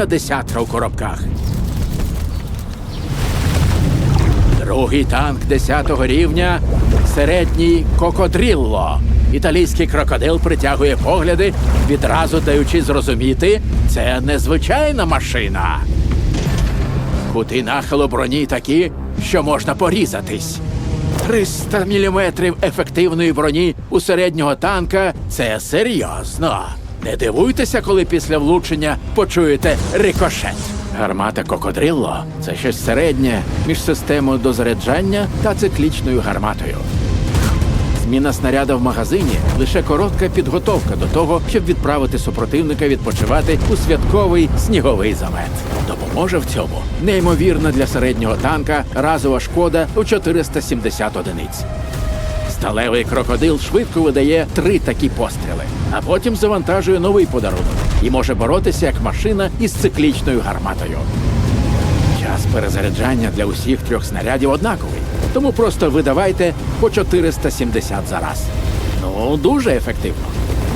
єдина десятка у коробках. Другий танк 10-го рівня середній кокодрілло. Італійський крокодил притягує погляди, відразу даючи зрозуміти, це незвичайна машина. Кути нахилу броні такі, що можна порізатись. 300 міліметрів ефективної броні у середнього танка це серйозно. Не дивуйтеся, коли після влучення почуєте рикошет. Гармата кокодрилло це щось середнє між системою дозаряджання та циклічною гарматою. Зміна снаряда в магазині лише коротка підготовка до того, щоб відправити супротивника відпочивати у святковий сніговий замет. Допоможе в цьому неймовірна для середнього танка разова шкода у 470 одиниць. Сталевий крокодил швидко видає три такі постріли, а потім завантажує новий подарунок і може боротися як машина із циклічною гарматою. Час перезаряджання для усіх трьох снарядів однаковий, тому просто видавайте по 470 за раз. Ну, дуже ефективно.